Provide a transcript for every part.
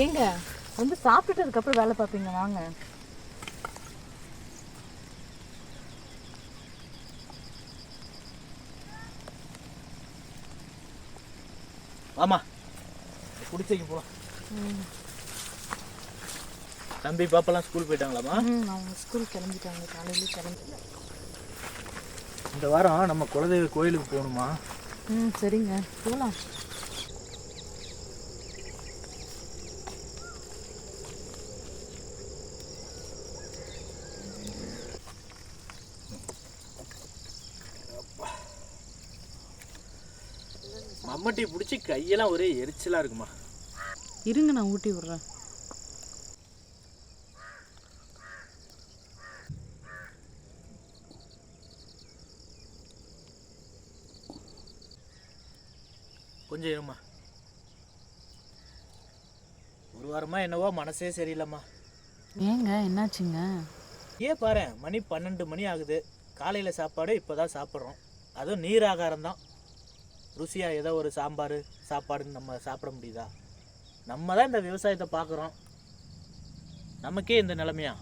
ஏங்க வந்து சாப்பிட்டுட்டு அதுக்கப்புறம் வேலை பார்ப்பீங்க வாங்க. ஆமா குடிச்சைக்கு போலாம். தம்பி பாப்பெல்லாம் ஸ்கூல் போயிட்டாங்களாமா அவங்க ஸ்கூல் கிளம்பிட்டாங்க காலையில கிளம்பி இந்த வாரம் நம்ம குலதெய்வ கோயிலுக்கு போகணுமா? ம் சரிங்க. போகலாம் மம்மட்டி பிடிச்சி கையெல்லாம் ஒரே எரிச்சலா இருக்குமா? இருங்க நான் ஊட்டி விட்றேன். கொஞ்சம் இருமா. ஒரு வாரமா என்னவோ மனசே சரியில்லைம்மா. ஏங்க என்னாச்சுங்க? ஏன் பாரு மணி பன்னெண்டு மணி ஆகுது. காலையில் சாப்பாடு இப்போ தான் சாப்பிட்றோம். அதுவும் நீர் ஆகாரம் தான் ருசியாக ஏதோ ஒரு சாம்பார் சாப்பாடுன்னு நம்ம சாப்பிட முடியுதா? நம்ம தான் இந்த விவசாயத்தை பார்க்குறோம். நமக்கே இந்த நிலைமையா?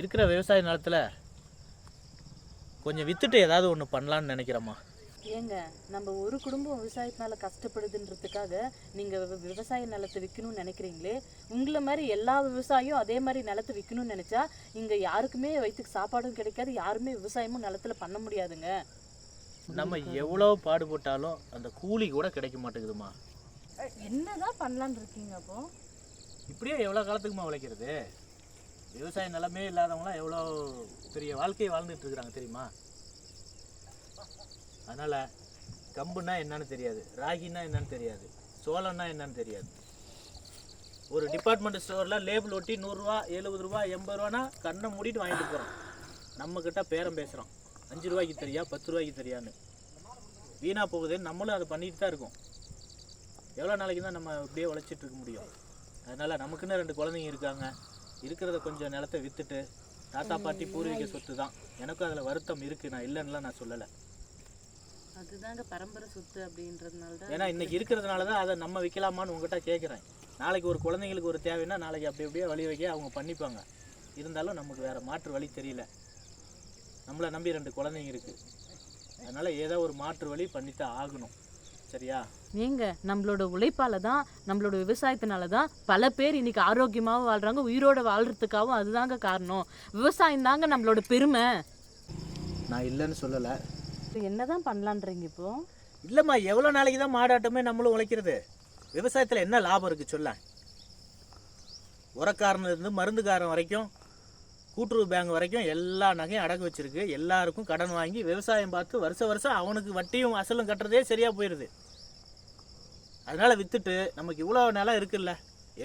இருக்கிற விவசாய நிலத்தில் கொஞ்சம் விற்றுட்டு ஏதாவது ஒன்று பண்ணலான்னு நினைக்கிறோம்மா. ஏங்க நம்ம ஒரு குடும்பம் விவசாயத்தினால கஷ்டப்படுதுன்றதுக்காக நீங்கள் விவசாய நிலத்தை விற்கணும்னு நினைக்கிறீங்களே? உங்களை மாதிரி எல்லா விவசாயியும் அதே மாதிரி நிலத்தை விற்கணும்னு நினச்சா இங்கே யாருக்குமே வயிற்றுக்கு சாப்பாடும் கிடைக்காது யாருமே விவசாயமும் நிலத்துல பண்ண முடியாதுங்க. நம்ம எவ்வளோ பாடுபட்டாலும் அந்த கூலி கூட கிடைக்க மாட்டேங்குதுமா. என்னதான் பண்ணலான்னு இருக்கீங்க அப்போ? இப்படியே எவ்வளோ காலத்துக்குமா உழைக்கிறது? விவசாய நிலமே இல்லாதவங்களாம் எவ்வளோ பெரிய வாழ்க்கையை வாழ்ந்துட்டு இருக்கிறாங்க தெரியுமா? அதனால் கம்புன்னா என்னன்னு தெரியாது ராகின்னா என்னன்னு தெரியாது சோளம்னா என்னன்னு தெரியாது. ஒரு டிபார்ட்மெண்ட் ஸ்டோரில் லேபிள் ஒட்டி நூறுரூவா எழுபது ரூபா எண்பது ரூபானா கண்ணை மூடிட்டு வாங்கிட்டு போகிறோம் நம்மக்கிட்ட பேரம் பேசுகிறோம் அஞ்சு ரூபாய்க்கு தெரியா பத்து ரூபாய்க்கு தெரியான்னு. வீணாக போகுதுன்னு நம்மளும் அதை பண்ணிட்டு தான் இருக்கோம். எவ்வளோ நாளைக்கு தான் நம்ம இப்படியே உழைச்சிட்டு இருக்க முடியும்? அதனால் நமக்குன்னு ரெண்டு குழந்தைங்க இருக்காங்க. இருக்கிறத கொஞ்சம் நிலத்தை விற்றுட்டு தாத்தா பாட்டி பூர்வீக சொத்து தான். எனக்கும் அதில் வருத்தம் இருக்குது நான் இல்லைன்னுலாம் நான் சொல்லலை. அதுதாங்க பரம்பரை சொத்து அப்படின்றதுனால தான் ஏன்னா இன்னைக்கு இருக்கிறதுனால தான் அதை நம்ம விற்கலாமான்னு உங்ககிட்ட கேட்குறேன் நாளைக்கு ஒரு குழந்தைங்களுக்கு ஒரு தேவைன்னா நாளைக்கு அப்படி அப்படியே வழி வைக்க அவங்க பண்ணிப்பாங்க. இருந்தாலும் நமக்கு வேறு மாற்று வழி தெரியல. நம்மளை நம்பி ரெண்டு குழந்தைங்க இருக்குது அதனால் ஏதோ ஒரு மாற்று வழி பண்ணித்தான் ஆகணும். சரியா? ஏங்க நம்மளோட உழைப்பால தான் நம்மளோட விவசாயத்தினால தான் பல பேர் இன்னைக்கு ஆரோக்கியமாகவும் வாழ்றாங்க உயிரோட வாழ்றதுக்காகவும் அதுதாங்க காரணம். விவசாயம் தாங்க நம்மளோட பெருமை. நான் இல்லைன்னு சொல்லலை. என்னதான் பண்ணலான்றீங்க இப்போ? இல்லைம்மா எவ்வளோ நாளைக்கு தான் மாடாட்டமே நம்மளும் உழைக்கிறது? விவசாயத்தில் என்ன லாபம் இருக்குது சொல்ல உரக்காரன்லேருந்து மருந்துக்காரன் வரைக்கும் கூட்டுறவு பேங்க் வரைக்கும் எல்லா நகையும் அடகு வச்சிருக்கு. எல்லாருக்கும் கடன் வாங்கி விவசாயம் பார்த்து வருஷம் வருஷம் அவனுக்கு வட்டியும் அசலும் கட்டுறதே சரியாக போயிடுது அதனால் விற்றுட்டு நமக்கு இவ்வளோ நிலம் இருக்குல்ல?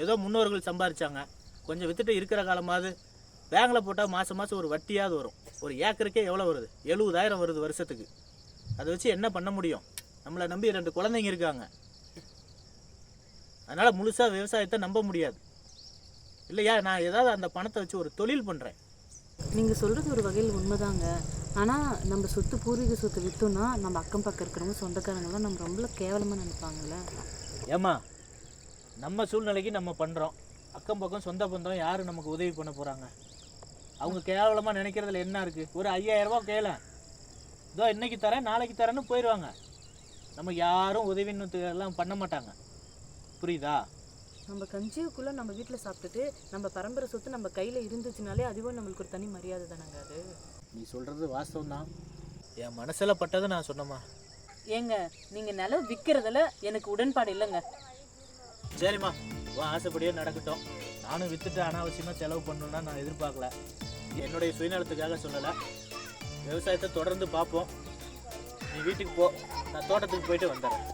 ஏதோ முன்னோர்கள் சம்பாரித்தாங்க கொஞ்சம் விற்றுட்டு இருக்கிற காலமாவது பேங்கில் போட்டால் மாதம் மாதம் ஒரு வட்டியாவது வரும். ஒரு ஏக்கருக்கே எவ்வளோ வருது? எழுபதாயிரம் வருது வருஷத்துக்கு. அதை வச்சு என்ன பண்ண முடியும்? நம்மளை நம்பி ரெண்டு குழந்தைங்க இருக்காங்க. அதனால் முழுசாக விவசாயத்தை நம்ப முடியாது. இல்லையா? நான் ஏதாவது அந்த பணத்தை வச்சு ஒரு தொழில் பண்ணுறேன் நீங்க சொல்றது ஒரு வகையில் உண்மைதாங்க. ஆனா நம்ம சொத்து பூர்வீக சொத்து வித்தோம்னா நம்ம அக்கம் பக்கம் இருக்கிறவங்க சொந்தக்காரங்களாம் நம்ம ரொம்ப கேவலமா நினைப்பாங்கல்ல? ஏம்மா நம்ம சூழ்நிலைக்கு நம்ம பண்ணுறோம் அக்கம் பக்கம் சொந்த பந்தம் யார் நமக்கு உதவி பண்ண போகிறாங்க அவங்க கேவலமாக நினைக்கிறதுல என்ன இருக்குது ஒரு ஐயாயிரம் ரூபாய் கேள. இதோ இன்னைக்கு தரேன் நாளைக்கு தரேன்னு போயிடுவாங்க நமக்கு யாரும் உதவின்னு எல்லாம் பண்ண மாட்டாங்க. புரியுதா? நம்ம கஞ்சிக்குள்ள நம்ம வீட்டில் சாப்பிட்டுட்டு நம்ம பரம்பரை சொத்து நம்ம கையில இருந்துச்சுனாலே அதுவே நம்மளுக்கு ஒரு தனி மரியாதை தானங்க அது? நீ சொல்கிறது வாஸ்தவம் தான் என் மனசில் பட்டதை நான் சொன்னம்மா. ஏங்க நீங்க நிலம் விற்கிறதுல எனக்கு உடன்பாடு இல்லைங்க. சரிம்மா உன் ஆசைப்படியே நடக்கட்டும். நானும் வித்துட்டு அனாவசியமாக செலவு பண்ணணும்னா நான் எதிர்பார்க்கல. என்னுடைய சுயநலத்துக்காக சொல்லலை. விவசாயத்தை தொடர்ந்து பார்ப்போம். நீ வீட்டுக்கு போ நான் தோட்டத்துக்கு போயிட்டு வந்துடுறேன்.